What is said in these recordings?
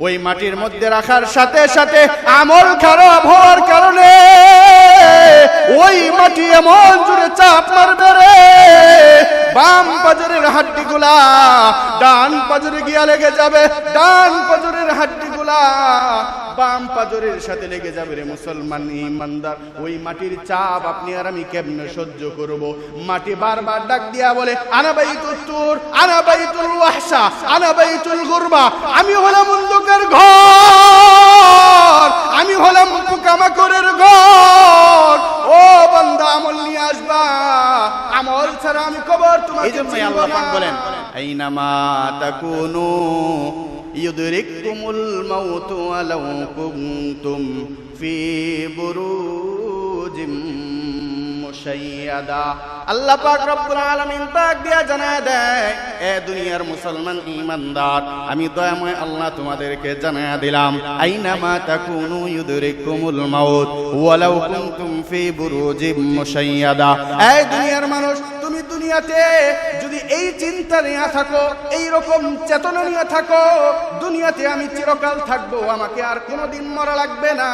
ওই মাটির মধ্যে রাখার সাথে সাথে আমল খারাপ হওয়ার কারণে ওই মাটি এমন জুড়ে চাপ মারবে রে। বাম পাজরের হাড্ডি গুলা ডান পাজরে গিয়া লেগে যাবে, ডান পাজরের হাড্ডিগুলা বাম পাজরের সাথে লেগে যাবে রে মুসলমান ইমানদার। ওই মাটির চাপ আপনি আর আমি কেমনে সহ্য করব? মাটি বারবার ডাক দিয়া বলে আনাবাইতুল তুর আনাবাইতুল ওয়াহশা আনাবাইতুল গুরবা আমি হলাম অন্ধকার ঘর আমি হলাম পোকামাকড়ের ঘর। ও বান্দা আমল নিয়ে আসবা। আমল ছাড়া আমি কবর তোমাকে এই জন্যই আল্লাহ। পাক বলেন, আইনামা তাকুনু ইউদরিকুমুল মাউত ওয়ালাউ কুনতুম ফি বুরুজিম আল্লাহ পাক রব্বুল আলামিন পাক দিয়া জানায় দেয়, এ দুনিয়ার মুসলমান ঈমানদার, আমি দয়াময় আল্লাহ তোমাদেরকে জানায় দিলাম, আইনামা তাকুনু ইউদরিকুমুল মাউত কুনতুম ফি মুশাইয়াদা। দুনিয়ার মানুষ, তুমি দুনিয়াতে যদি এই চিন্তা নিয়ে থাকো এই রকম চেতনা নিয়ে থাকো, দুনিয়াতে আমি চিরকাল থাকব, আমাকে আর কোনোদিন মরা লাগবে না।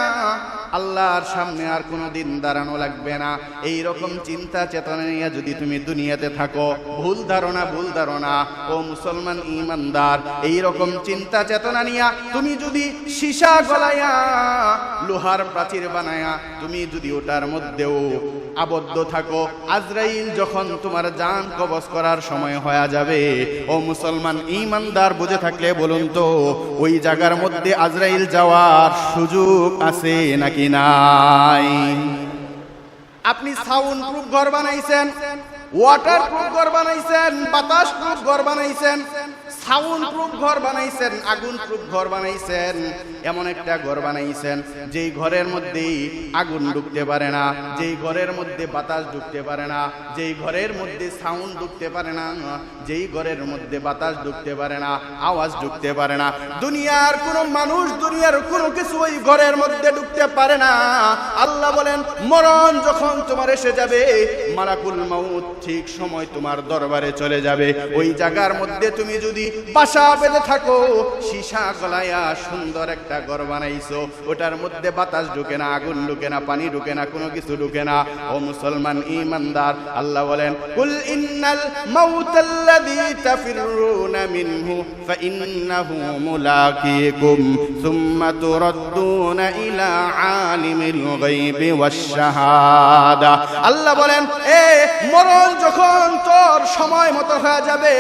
আল্লাহর সামনে আর কোনোদিন দাঁড়ানো লাগবে না। এই রকম চিন্তা চেতনা নিয়ে যদি তুমি দুনিয়াতে থাকো, ভুল ধারণা ভুল ধারণা, ও মুসলমান ইমানদার এই রকম চিন্তা চেতনা নিয়া তুমি যদি সীসা গলায়া, লোহার প্রাচীর বানায়া, তুমি যদি ওটার মধ্যেও আবদ্ধ থাকো, আজরাইল যখন তোমার জান কবজ করার সময় হয়ে যাবে, ও মুসলমান ইমানদার বুঝে থাকলে বলুন তো, ওই জায়গার মধ্যে আজরাইল যাওয়ার সুযোগ আছে নাকি নাই। আপনি সাউন্ড প্রুফ ঘর বানাইছেন ওয়াটার প্রুফ ঘর বানাইছেন বাতাস প্রুফ ঘর বানাইছেন। সাউন্ড প্রুফ ঘর বানাইছেন, আগুন প্রুফ ঘর বানাইছেন, এমন একটা ঘর বানাইছেন, যেই ঘরের মধ্যে আগুন ঢুকতে পারে না, যেই ঘরের মধ্যে বাতাস ঢুকতে পারে না, যেই ঘরের মধ্যে সাউন্ড ঢুকতে পারে না, যেই ঘরের মধ্যে বাতাস ঢুকতে পারে না, আওয়াজ ঢুকতে পারে না। দুনিয়ার কোনো মানুষ, দুনিয়ার কোনো কিছু ওই ঘরের মধ্যে ঢুকতে পারে না। আল্লাহ বলেন, মরণ যখন তোমার এসে যাবে, মালাকুল মাউত ঠিক সময় তোমার দরবারে চলে যাবে। ওই জায়গার মধ্যে তুমি যদি বাসা বেঁধে থাকো, সীসা গলায়া সুন্দর একটা ঘর বানাইছো। ওটার মধ্যে বাতাস ঢুকে না, আগুন ঢুকে না, পানি ঢুকে না, কোনো কিছু ঢুকে না। ও মুসলমান ইমানদার, আল্লাহ বলেন, কুল ইন্নাল মাউতাল্লাযী তাফিরুনা মিনহু, ফাইন্নাহু মুলাকীকুম, সুম্মা তুরাদ্দুনা ইলা আলিমিল গায়বি ওয়াশ শাহাদা আল্লাহ বলেন, এ মরণ যখন তোর সময় মতো হয়ে যাবে,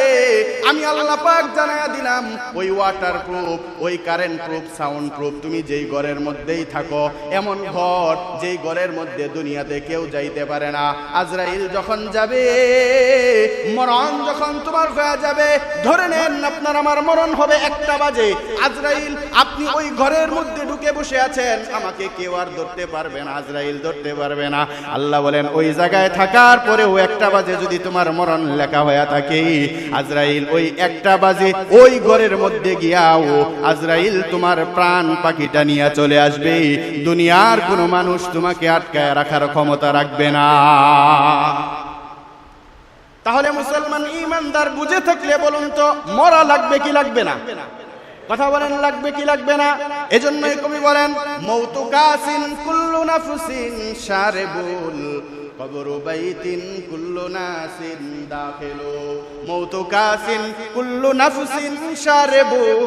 আমি আল্লাহ পাক জানায়া দিলাম। ওই ওয়াটার প্রুফ ওই কারেন্ট প্রুফ সাউন্ড প্রুফ তুমি যেই ঘরের মধ্যেই থাকো, এমন ঘর যেই ঘরের মধ্যে দুনিয়াতে কেউ যাইতে পারে না। আজরাইল যখন যাবে মরণ যখন তোমার হয়ে যাবে, ধরে নেন আপনার আমার মরণ হবে একটা বাজে। আজরাইল, আপনি ওই ঘরের মধ্যে ঢুকে বসে আছেন। আমাকে কেউ আর ধরতে পারবে না, আজরাইল ধরতে পারবে না। আল্লাহ বলেন, ওই জায়গায় থাকার পরেও একটা বাজে যদি তোমার মরণ লেখা হয়ে থাকে। আজরাইল, ওই একটা বাজে ওই ঘরের মধ্যে গিয়াও আজরাইল তোমার প্রাণ পাখিটা নিয়ে চলে আসবে। দুনিয়ার কোনো মানুষ তোমাকে আটকায় রাখার ক্ষমতা রাখবে না। তাহলে মুসলমান ইমানদার বুঝে থাকলে বলুন তো, মরা লাগবে কি লাগবে না? কথা বলেন, লাগবে কি লাগবে না? এজন্যই কবি বলেন মৌতু কাসিন কুল্লু নাফসিন সারেবুল কবরু বাইতিন কুল্লু নাসিন দাখিলু। মৌতু কাসিন কুল্লু নাফসিন সারেবুল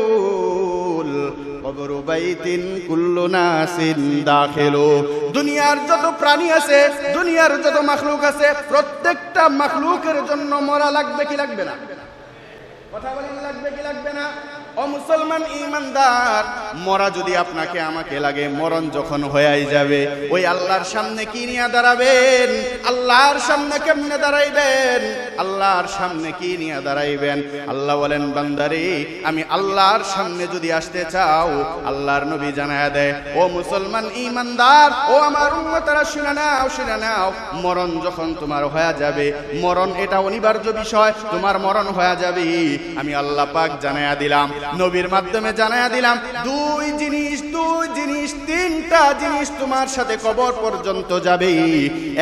কবরু বাইতিন কুল্লু নাসিন দাখিলু। দুনিয়ার যত প্রাণী আছে, দুনিয়ার যত মাখলুক আছে, প্রত্যেকটা মাখলুকের জন্য মরা লাগবে কি লাগবে না? কথা বলি লাগবে কি লাগবে না? ও মুসলমান ইমানদার মরা যদি আপনাকে আমাকে লাগে, মরণ যখন হয়ে যাবে, ওই আল্লাহর সামনে কি নিয়ে দাঁড়াবেন? আল্লাহর সামনে কেমনে দাঁড়াইবেন? আল্লাহর সামনে কি নিয়ে দাঁড়াইবেন? আল্লাহ বলেন, বান্দারি, আমি আল্লাহর সামনে যদি আসতে চাও, আল্লাহর নবী জানায় দেয়, ও মুসলমান ইমানদার ও আমার উম্মতারা শুনে নাও শুনে নাও, মরণ যখন তোমার হয়ে যাবে, মরণ এটা অনিবার্য বিষয়, তোমার মরণ হয়ে যাবে। আমি আল্লাহ পাক জানায়া দিলাম। নবীর মাধ্যমে জানায়া দিলাম, দুই জিনিস দুই জিনিস, তিনটা জিনিস তোমার সাথে কবর পর্যন্ত যাবে।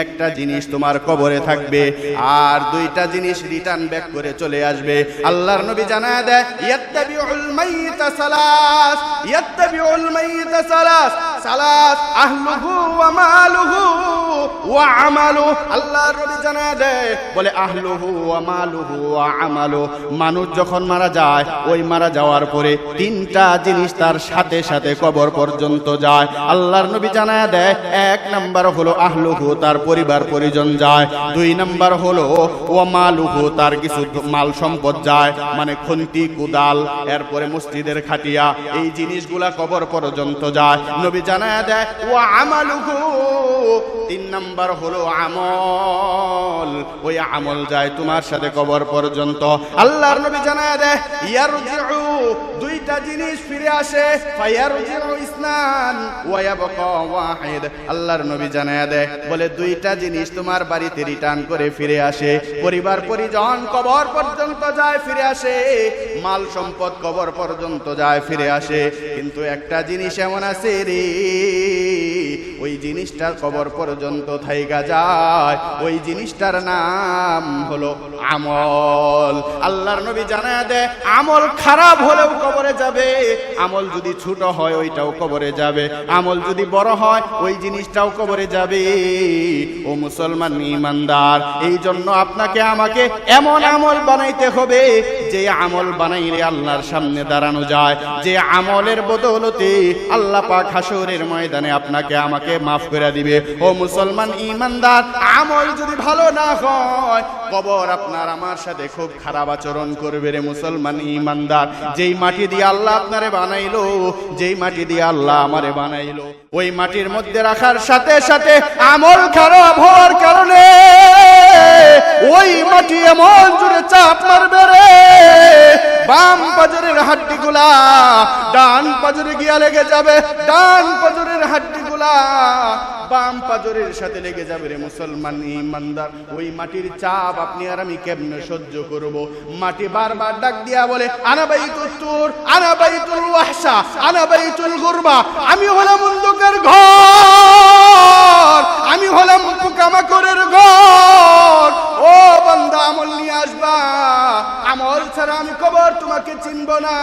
একটা জিনিস তোমার কবরে থাকবে আর দুইটা জিনিস রিটার্ন ব্যাক করে চলে আসবে। আল্লাহর নবী জানায়া দেয়, ইয়াত্তাবিউল মাইতা সালাস, ইয়াত্তাবিউল মাইতা সালাস সালাস আহলুহু ওয়া মালুহু। ওয়া ওয়া ওয়া মানুষ যখন মারা যায়, ওই মারা যাওয়ার পরে তিনটা জিনিস তার সাথে সাথে কবর পর্যন্ত যায়। আল্লাহর নবী জানায়া দেয় এক নাম্বার হলো আহলুহু, তার পরিবার, পরিজন যায়। দুই নাম্বার হলো ও মালুহু, তার কিছু মাল সম্পদ যায় মানে খন্তি, কুদাল, এরপরে মসজিদের খাটিয়া, এই জিনিসগুলা কবর পর্যন্ত যায়। নবী জানায়া দেয় ও আমালুহু, তিন নাম্বার হলো আমল। ওই আমল যায় তোমার সাথে কবর পর্যন্ত। আল্লাহর নবী জানায়া দেয়, ইয়ারজিউ দুইটা জিনিস ফিরে আসে, ফায়ারজিউ ইসনান ওয়া ইয়াবকা ওয়াহিদ আল্লাহর নবী জানায়া দেয়, বলে দুইটা জিনিস তোমার বাড়িতে রিটার্ন করে ফিরে আসে। পরিবার পরিজন কবর পর্যন্ত যায়, ফিরে আসে। মাল সম্পদ কবর পর্যন্ত যায়, ফিরে আসে। কিন্তু একটা জিনিস এমন আছে রে ওই জিনিসটার কবর পর্যন্ত থাইগা যায়। ওই জিনিসটার নাম হলো আমল। আল্লাহর নবী জানা দেয় আমল খারাপ হলেও কবরে যাবে। আমল যদি ছোট হয়, ওইটাও কবরে যাবে। আমল যদি বড় হয়, ওই জিনিসটাও কবরে যাবে। ও মুসলমান ইমানদার, এই জন্য আপনাকে, আমাকে এমন আমল বানাইতে হবে, যে আমল বানাইলে আল্লাহর সামনে দাঁড়ানো যায়। যে আমলের বদৌলতে আল্লাহ পাক হাসরের ময়দানে আপনাকে আমাকে মাফ করে দিবে। ও মুসলমান ইমানদার, আমল যদি ভালো না হয়, কবর আপনার আমার সাথে খুব খারাপ আচরণ করবে রে মুসলমান ইমানদার। যেই মাটি দিয়ে আল্লাহ আপনারে বানাইলো, যেই মাটি দিয়ে আল্লাহ আমারে বানাইলো, ওই মাটির মধ্যে রাখার সাথে সাথে আমল খারাপ হওয়ার কারণে ওই মাটি এমন জুড়ে চাপ মারবে রে। বাম পাজরের হাড্ডিগুলা ডান পাজরে গিয়া লেগে যাবে, ডান পাজরের বাম পাজরের সাথে লেগে যাবে রে মুসলমান ইমানদার। ওই মাটির চাপ আপনি আর আমি কেমনে সহ্য করব? মাটি বারবার ডাক দিয়া বলে, আনা বাই তুর, আনা বাইতুল ওয়াহশা, আনা বাইতুল গুরবা। আমি হলাম অন্ধকার ঘর, আমি হলাম পোকামাকড়ের ঘর। ও বান্দা, আমল নিয়ে আসবা। আমল ছাড়া আমি কবর তোমাকে চিনব না।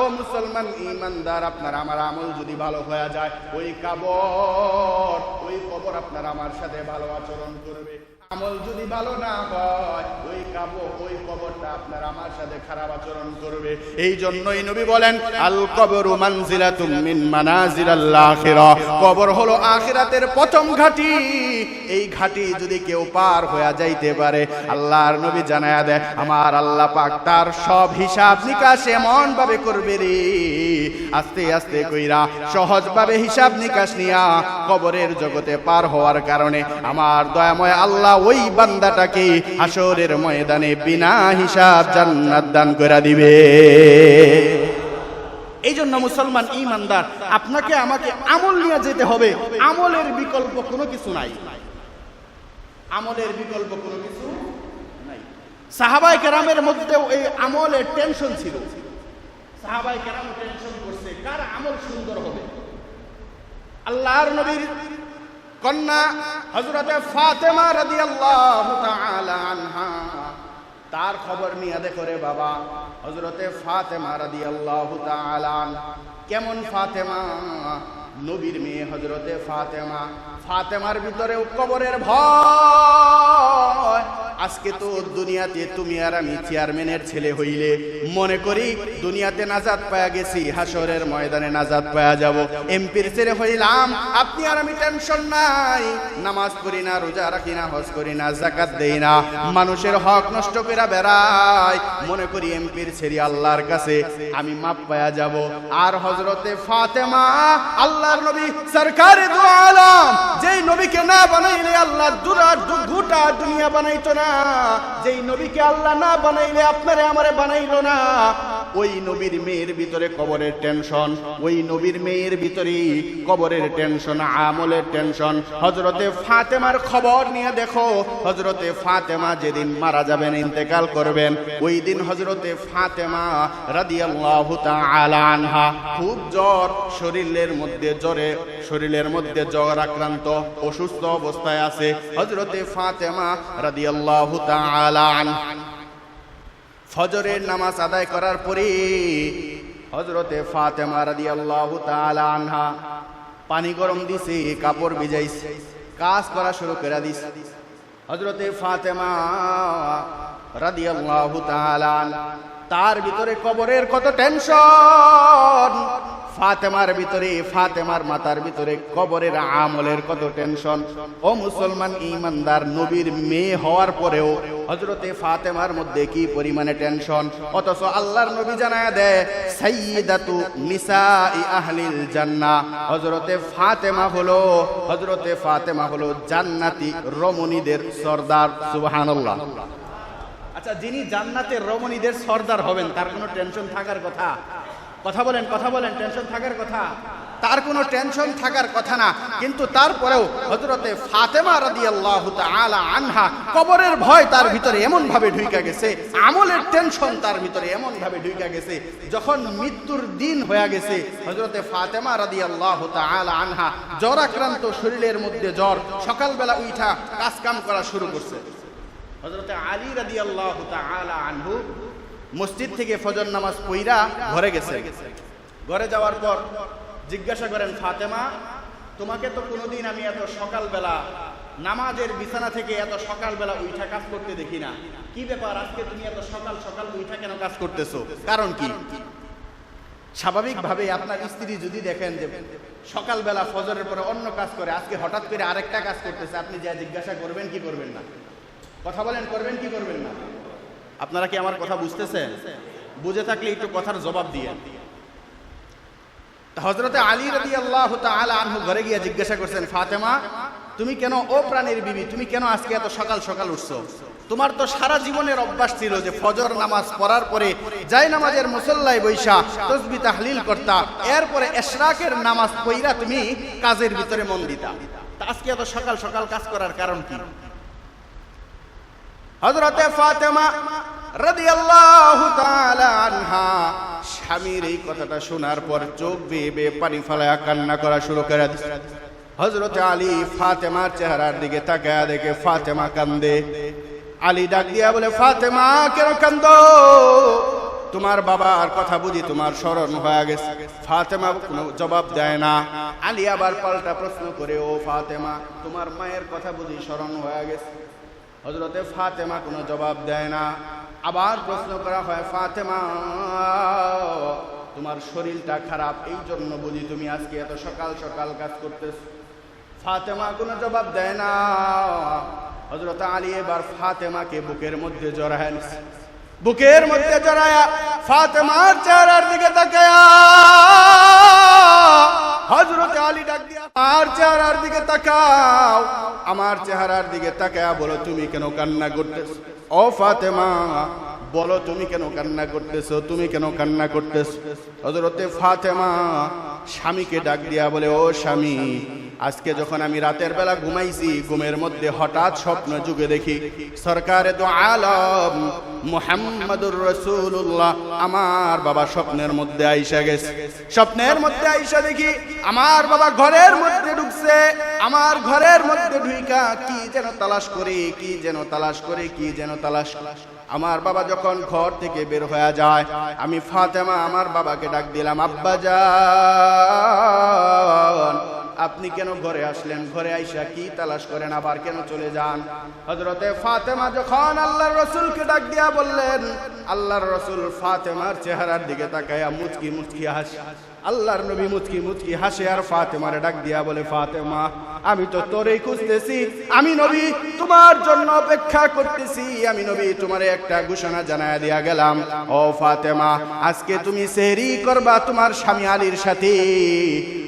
ও মুসলমান ইমানদার, আপনার আমার আমল যদি ভালো হয়ে যায়, ওই কবর ওই কবর আপনার আমার সাথে ভালো আচরণ করবে। আমল যদি ভালো না হয়, ওই কাব ওই কবরটা আপনার আমার সাথে খারাপ আচরণ করবে। এই জন্যই নবী বলেন, আল কবরু মানজিলাতুম মিন মানাজিলাল আখিরা। কবর হলো আখিরাতের প্রথম ঘাটি। এই ঘাটি যদি কেউ পার হয়ে যাইতে পারে। আল্লাহর নবী জানায়া দেয়, আমার আল্লাহ পাক তার সব হিসাব নিকাশ এমন ভাবে করবে রে। আস্তে আস্তে কইরা সহজ ভাবে হিসাব নিকাশ নিয়া কবরের জগতে পার হওয়ার কারণে আমার দয়াময় আল্লাহ ওই বান্দাটাকে হাসরের ময়দানে বিনা হিসাব জান্নাত দান করে দিবে। এই জন্য মুসলমান ইমানদার আপনাকে আমাকে আমল নিয়ে যেতে হবে। আমলের বিকল্প কোনো কিছু নাই। আমলের বিকল্প কোনো কিছু নাই। সাহাবাই কেরামের মধ্যেও এই আমলের টেনশন ছিল। সাহাবাই কেরাম টেনশন করছে, কার আমল সুন্দর হবে? আল্লাহর নবীর কন্যা হজরতে ফাতেমা রাদিয়াল্লাহু তাআলা আনহা, তার খবর নিয়ে দেখো রে বাবা হজরতে ফাতেমা তাআলা আনহা। কেমন ফাতেমা? নবীর মেয়ে হজরতে ফাতেমা। ফাতেমার ভিতরে কবরের ভয়। আজকে তো দুনিয়াতে তুমি আর আমি চেয়ারম্যানের ছেলে হইলে। মনে করি দুনিয়াতে নাজাদ পায়া গেছি হাসরের ময়দানে নাজাদ পায়া যাব। এমপির ছেলে হইলাম, আপনি আর আমি টেনশন নাই। নামাজ পড়ি না, রোজা রাখি না, হজ করি না জাকাত দেই না। মানুষের হক নষ্ট করে বেড়াই। মনে করি এমপির ছেলে আল্লাহর কাছে আমি মাপ পায়া যাব। আর হজরতে ফাতেমা, আল্লাহর নবী, সরকারে দু আলম। যেই নবীকে না বানাইলে আল্লাহ দুরা গোটা দুনিয়া বানাইতো না। যেই নবীকে আল্লাহ না বানাইলে আপনারে আমারে বানাইলো না। ওই নবীর মেয়ের ভিতরে কবরের টেনশন, ওই নবীর মেয়ের ভিতরে কবরের টেনশন, আমলের টেনশন। হজরতে ফাতেমার খবর নিয়ে দেখো হজরতে ফাতেমা যেদিন মারা যাবেন, ইন্তেকাল করবেন, ওই দিন হজরতে ফাতেমা রাদিয়াল্লাহু তাআলা আনহা, খুব জ্বর, শরীরের মধ্যে জ্বরে, শরীরের মধ্যে জ্বর আক্রান্ত, অসুস্থ অবস্থায় আছে। হজরতে ফাতেমা রাদিয়াল্লাহু তাআলা আনহা। ফজরের নামাজ আদায় করার পরে হজরতে ফাতেমা রাদিয়াল্লাহু আল্লাহ আনহা পানি গরম দিছে, কাপড় ভিজাইছে, কাজ করা শুরু করে দিছে। হজরতে ফাতেমা রাদি আল্লাহ তার ভিতরে কবরের কত টেনশন ফাতেমার ভিতরে, ফাতেমার মাতার ভিতরে কবরের আমলের কত টেনশন। ও মুসলমান ইমানদার, নবীর মেয়ে হওয়ার পরেও হজরতে ফাতেমার মধ্যে কি পরিমাণে টেনশন? অথচ আল্লাহর নবী জানায় দেয়, সাইয়্যিদাতু নিসাই আহলিল জান্নাহ। হজরতে ফাতেমা হলো হজরতে ফাতেমা হলো জান্নাতি রমণীদের সর্দার, সুবহানাল্লাহ। আচ্ছা যিনি জান্নাতের রমণীদের সর্দার হবেন, তার কোনো টেনশন থাকার কথা? কথা বলেন কথা বলেন টেনশন থাকার কথা। তার কোনো টেনশন থাকার কথা না। কিন্তু তারপরেও হজরতে ফাতেমা রাদিয়াল্লাহু তাআলা আনহা কবরের ভয় তার ভিতরে এমন ভাবে ঢুইকা গেছে, আমলের টেনশন তার ভিতরে এমন ভাবে ঢুইকা গেছে, যখন মৃত্যুর দিন হয়ে গেছে হজরতে ফাতেমা রাদিয়াল্লাহু তাআলা আনহা জ্বর আক্রান্ত শরীরের মধ্যে জ্বর, সকালবেলা উঠা কাজ কাম করা শুরু করছে। হজরতে আলী রাদি আল্লাহ আনহু মসজিদ থেকে ফজর নামাজ পইরা ঘরে গেছে ঘরে যাওয়ার পর জিজ্ঞাসা করেন, ফাতেমা, তোমাকে তো কোনোদিন আমি এত সকালবেলা নামাজের বিছানা থেকে এত সকালবেলা উইঠা কাজ করতে দেখি না। কি ব্যাপার, আজকে তুমি এত সকাল সকাল উইঠা কেন কাজ করতেছো? কারণ কি? স্বাভাবিকভাবে আপনার স্ত্রী যদি দেখেন যে সকালবেলা ফজরের পরে অন্য কাজ করে, আজকে হঠাৎ করে আরেকটা কাজ করতেছে, আপনি যা জিজ্ঞাসা করবেন কি করবেন না? কথা বলেন, করবেন কি করবেন না? আপনারা কি আমার কথা বুঝতেছেন? বুঝে থাকলে একটু কথার জবাব দিয়ে। হজরতে আলী রদি আল্লাহ আনহু ঘরে গিয়ে জিজ্ঞাসা করছেন, ফাতেমা, তুমি কেন ও প্রাণীর বিবি, তুমি কেন আজকে এত সকাল সকাল উঠছো? তোমার তো সারা জীবনের অভ্যাস ছিল যে ফজর নামাজ পড়ার পরে যাই নামাজের মুসল্লায় বৈশা, তসবি তাহলিল করতা, এরপরে এশরাকের নামাজ পইরা তুমি কাজের ভিতরে মন দিতা। আজকে এত সকাল সকাল কাজ করার কারণ কি? হজরতে ফাতেমা রাদিয়াল্লাহু তাআলা আনহা স্বামীর এই কথাটা শোনার পর চোখ বেয়ে বেয়ে পানি ফেলায়া কান্না করা শুরু করে হজরতে আলী ফাতেমার চেহারার দিকে তাকায়া দেখে ফাতেমা কান্দে। আলী ডাক দিয়া বলে, ফাতেমা, কেন কান্দ? তোমার বাবার কথা বুঝি তোমার স্মরণ হয়ে গেছে। ফাতেমা কোনো জবাব দেয় না। আলী আবার পাল্টা প্রশ্ন করে, ও ফাতেমা, তোমার মায়ের কথা বুঝি স্মরণ হয়ে গেছে। হজরতে ফাতেমা কোনো জবাব দেয় না। আবার প্রশ্ন করা হয়, ফাতেমা, তোমার শরীরটা খারাপ, এই জন্য বুঝি তুমি আজকে এত সকাল সকাল কাজ করতেছ? ফাতেমা কোনো জবাব দেয় না। হজরত আলী এবার ফাতেমাকে বুকের মধ্যে জড়ায়। বুকের মধ্যে জড়ায়া ফাতেমার চেহারার দিকে তাকায়া হজরত আলী ডাক দিয়া আর চেহারার দিকে তাকাও। আমার চেহারার দিকে তাকায়া বলো, তুমি কেন কান্না করতেছ? ও ফাতেমা, বলো, তুমি কেন কান্না করতেছো? তুমি কেন কান্না করতেছ? হজরতে ফাতেমা, স্বামীকে ডাক দিয়া বলে, ও স্বামী আজকে যখন আমি রাতের বেলা ঘুমাইছি, ঘুমের মধ্যে হঠাৎ স্বপ্ন যুগে দেখি, সরকারে তো আলম মুহাম্মাদুর রসুল্লাহ আমার বাবা স্বপ্নের মধ্যে আইসা গেছে। স্বপ্নের মধ্যে আইসা দেখি, আমার বাবা ঘরের মধ্যে ঢুকছে, আমার ঘরের মধ্যে ঢুইকা, কি যেন তালাশ করে, কি যেন তালাশ করে, কি যেন তালাশ আমার বাবা যখন ঘর থেকে বের হয়ে যায়, আমি ফাতেমা আমার বাবাকে ডাক দিলাম, আব্বা যান আপনি কেন ঘরে আসলেন? ঘরে আইসা কি তালাশ করেন? আবার কেন চলে যান? হজরতে ফাতেমা যখন আল্লাহর রসুলকে ডাক দিয়া বললেন, আল্লাহর রসুল ফাতেমার চেহারার দিকে তাকায়া মুচকি মুচকি হাসি। আল্লাহর নবী মুচকি মুচকি হাসে আর ফাতেমারে ডাক দিয়া বলে, ফাতেমা, আমি তো তোরেই খুঁজতেছি। আমি নবী তোমার জন্য অপেক্ষা করতেছি। আমি নবী তোমারে একটা ঘোষণা জানায় দিয়া গেলাম। ও ফাতেমা, আজকে তুমি সেহরি করবা তোমার স্বামী আলীর সাথে।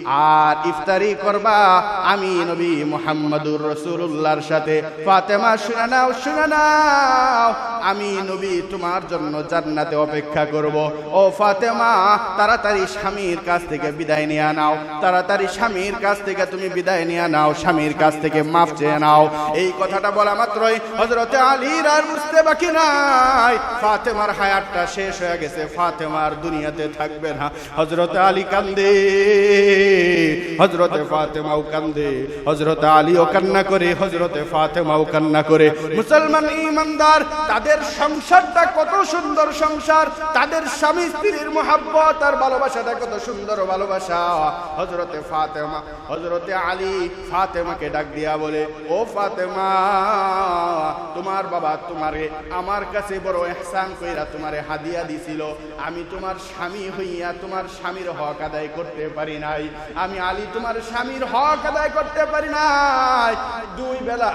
আর ইফতারি করবা আমি নবী মোহাম্মদুর রসুল্লাহর সাথে। ফাতেমা, শুনে নাও শুনে নাও। আমি নবী তোমার জন্য জান্নাতে অপেক্ষা করব। ও ফাতেমা, তাড়াতাড়ি স্বামীর কাছ থেকে বিদায় নিয়ে নাও। তাড়াতাড়ি স্বামীর কাছ থেকে তুমি বিদায় নিয়ে নাও। স্বামীর কাছ থেকে মাফ চেয়ে নাও। এই কথাটা বলা মাত্রই হজরতে আলীর আর বুঝতে বাকি নাই। ফাতেমার হায়াতটা শেষ হয়ে গেছে। ফাতেমার দুনিয়াতে থাকবে না। হজরতে আলী কান্দে। হজরতে ফাতেমাও কান্দে হজরতে আলীও কান্না করে হজরতে ফাতেমাও কান্না করে। মুসলমান ইমানদার, তাদের সংসারটা কত সুন্দর সংসার, তাদের স্বামী স্ত্রীর মোহাব্বত আর ভালোবাসাটা কত সুন্দর ভালোবাসা। হজরতে ফাতেমা হজরতে আলী ফাতেমাকে ডাক দিয়া বলে, ও ফাতেমা তোমার বাবা তোমারে, আমার কাছে বড় এহসান কইরা তোমারে হাদিয়া দিছিল। আমি তোমার স্বামী হইয়া তোমার স্বামীর হক আদায় করতে পারি নাই। আমি আলী তোমার স্বামীর হক আদায় করতে পারি নাই। দুই বেলা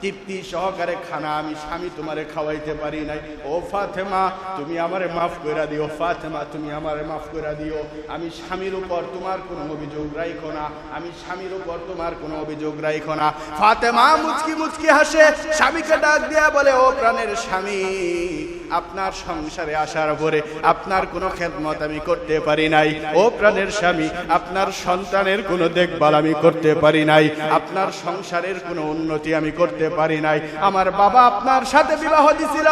তৃপ্তি সহকারে খানা, আমি স্বামী তোমারে খাওয়াইতে পারি নাই। ও ফাতেমা, তুমি আমারে মাফ কইরা দিও, ফাতেমা, তুমি আমারে মাফ কইরা দিও। আমি স্বামীর উপর তোমার কোনো অভিযোগ রাইখো না, আমি স্বামীর উপর তোমার কোনো অভিযোগ রাইখো না। ফাতেমা মুচকি মুচকি হাসে, স্বামীকে ডাক দিয়া বলে, ও প্রাণের স্বামী, আপনার সংসারে আসার পরে আপনার কোনো খেদমত আমি করতে পারি নাই। ও প্রাণের স্বামী, আপনার সন্তানের কোনো দেখভাল আমি করতে পারি নাই। আপনার সংসারের কোনো উন্নতি আমি করতে পারি নাই। আমার বাবা আপনার সাথে বিবাহ দিছিল।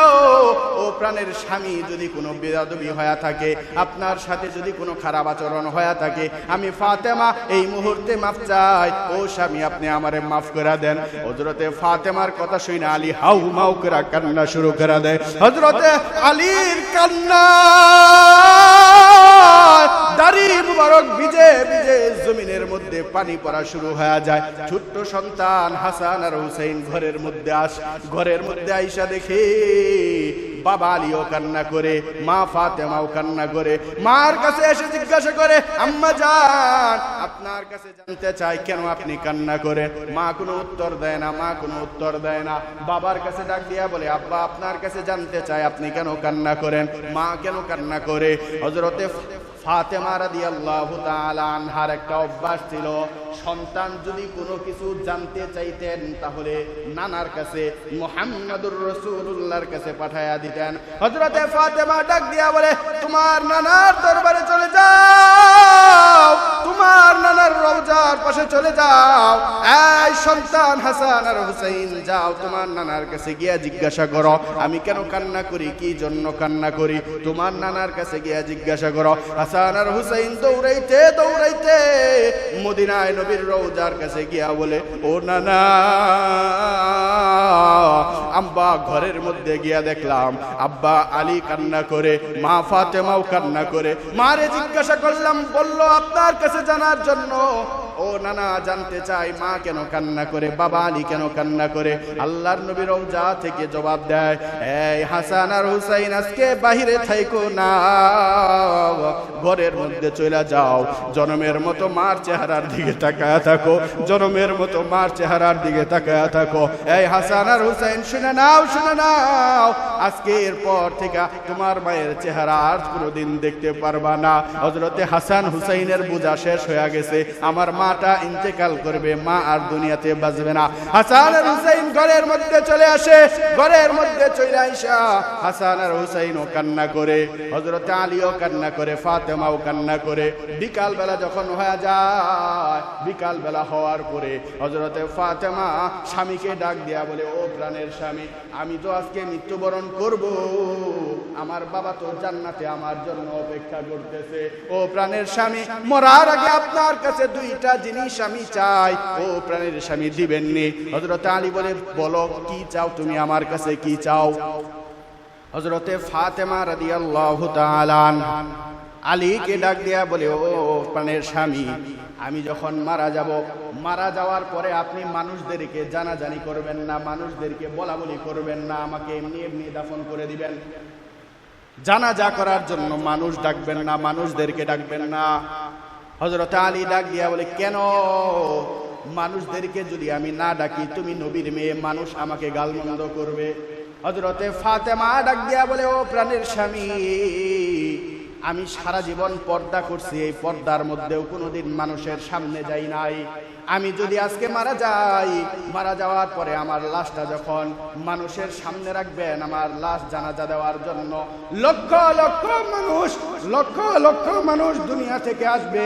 ও প্রাণের স্বামী যদি কোনো বেদাদবি হয়ে থাকে, আপনার সাথে যদি কোনো খারাপ আচরণ হয়ে থাকে, আমি ফাতেমা, এই মুহূর্তে মাফ চাই। ও স্বামী, আপনি আমারে মাফ করে দেন। হজরতে ফাতেমার কথা শুনে আলী হাউ মাউ করে কান্না শুরু করে দেয়। হজরতে আলীর কান্না, দাড়ি জমিনের মধ্যে পানি পড়া শুরু হয়ে যায়। ছোট্ট সন্তান হাসান আর হুসাইন ঘরের মধ্যে আস, ঘরের মধ্যে আইসা দেখে বাবা আলীও কান্না করে, মা ফাতেমাও কান্না করে, মার কাছে এসে জিজ্ঞাসা করে, আম্মা যান আপনার কাছে জানতে চাই কেন আপনি কান্না করেন? মা কোনো উত্তর দেয় না, মা কোনো উত্তর দেয় না। বাবার কাছে ডাক দিয়া বলে, আব্বা, আপনার কাছে জানতে চাই আপনি কেন কান্না করেন? মা কেন কান্না করে? হজরতে ফাতেমা রাদি আল্লাহ আনহার একটা অভ্যাস ছিল, সন্তান যদি কোনো কিছু জানতে চাইতেন তাহলে নানার কাছে, মোহাম্মদুর রসুল্লাহর কাছে পাঠাইয়া দিতেন। হজরতে ফাতেমা ডাক দিয়া বলে, তোমার নানার দরবারে চলে যাও! চলে যাও। এই সন্তান হাসান আর হুসাইন, যাও, তোমার নানার কাছে গিয়া জিজ্ঞাসা করো। আমি কেন কান্না করি? কি জন্য কান্না করি? তোমার নানার কাছে গিয়া জিজ্ঞাসা করো। হাসান আর হুসাইন দৌড়াইতে দৌড়াইতে মদিনায় নবীর রওজার কাছে গিয়া বলে, ও নানা, আব্বা ঘরের মধ্যে গিয়া দেখলাম, আব্বা আলী কান্না করে, মা ফাতেমাও কান্না করে। মারে জিজ্ঞাসা করলাম, বলল, আপনার কাছে জানার জন্য ও নানা, জানতে চাই মা কেন কান্না করে, বাবা আলী কেন কান্না করে? আল্লাহর নবীর যা থেকে জবাব দেয়, এই হাসান আর হুসাইন আজকে বাহিরে থাইকো না। ঘরের মধ্যে চলে যাও। জনমের মতো মার চেহারার দিকে তাকায় থাকো। জনমের মতো মার চেহারার দিকে তাকায় থাকো। এই হাসান আর হুসাইন, শুনে নাও শুনে নাও। আজকে এরপর থেকে তোমার মায়ের চেহারা আর কোনোদিন দেখতে পারবা না। হজরতে হাসান হুসাইনের বোঝা শেষ হয়ে গেছে। আমার মাটা ইন্তেকাল করবে, মা আর দুনিয়াতে বাঁচবে না। হাসান আর হুসাইন ঘরের মধ্যে চলে আসে, ঘরের মধ্যে চলে আইসা। হাসান আর হুসাইনও কান্না করে হজরতে আলীও কান্না করে ফাতেমাও কান্না করে। বিকাল বেলা যখন হয়ে যায় বিকাল বেলা হওয়ার পরে হজরতে ফাতেমা স্বামীকে ডাক দিয়া বলে, ও প্রাণের স্বামী, আমি তো আজকে মৃত্যুবরণ করব। আমার বাবা তো জান্নাতে আমার জন্য অপেক্ষা করতেছে। ও প্রাণের স্বামী, মরার আগে আপনার কাছে দুইটা জিনিস আমি চাই। ও প্রাণের স্বামী, দিবেননি? হজরতে আলী বলে, বলো, কি চাও তুমি আমার কাছে, কি চাও? হজরতে ফাতেমা রাদিয়াল্লাহু তাআলা আলীকে ডাক দিয়া বলে, ও প্রাণের স্বামী, আমি যখন মারা যাব, মারা যাওয়ার পরে আপনি মানুষদেরকে জানাজানি করবেন না, মানুষদেরকে বলা বলি করবেন না, আমাকে এমনি এমনি দাফন করে দিবেন। জানাজা করার জন্য মানুষ ডাকবেন না, মানুষদেরকে ডাকবেন না। হজরত আলী ডাক দিয়া বলে, কেন? মানুষদেরকে যদি আমি না ডাকি, তুমি নবীর মেয়ে, মানুষ আমাকে গালমন্দ করবে। হজরতে ফাতেমা ডাক দিয়া বলে, ও প্রাণের স্বামী আমি সারা জীবন পর্দা করছি, এই পর্দার মধ্যেও কোনোদিন মানুষের সামনে যাই নাই। আমি যদি আজকে মারা যাই, মারা যাওয়ার পরে আমার লাশটা যখন মানুষের সামনে রাখবেন, আমার লাশ জানাজা দেওয়ার জন্য লক্ষ লক্ষ মানুষ, লক্ষ লক্ষ মানুষ দুনিয়া থেকে আসবে,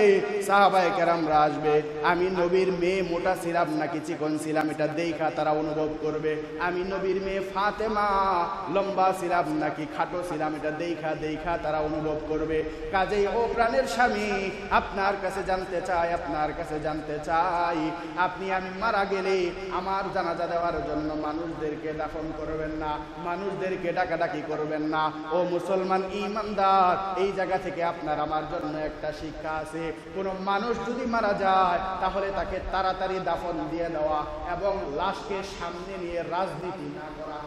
সাহাবায়ে কেরামরা আসবে। আমি নবীর মেয়ে মোটা ছিলাম নাকি চিকন ছিলাম এটা দেখা তারা অনুভব করবে। আমি নবীর মেয়ে ফাতেমা, লম্বা ছিলাম নাকি খাটো ছিলাম এটা দেখা দেখা তারা অনুভব করবে। কাজেই ও প্রাণের স্বামী, আপনার কাছে জানতে চাই, আপনার কাছে জানতে চাই। আপনি আমি মারা গেলে আমার জানাজা দেওয়ার জন্য মানুষদেরকে দাফন করবেন না, মানুষদেরকে ডাকাডাকি করবেন না। ও মুসলমান ইমানদার, এই জায়গা থেকে আপনার আমার জন্য একটা শিক্ষা আছে। কোনো মানুষ যদি মারা যায়, তাহলে তাকে তাড়াতাড়ি দাফন দিয়ে দেওয়া এবং লাশকে সামনে নিয়ে রাজনীতি না করা।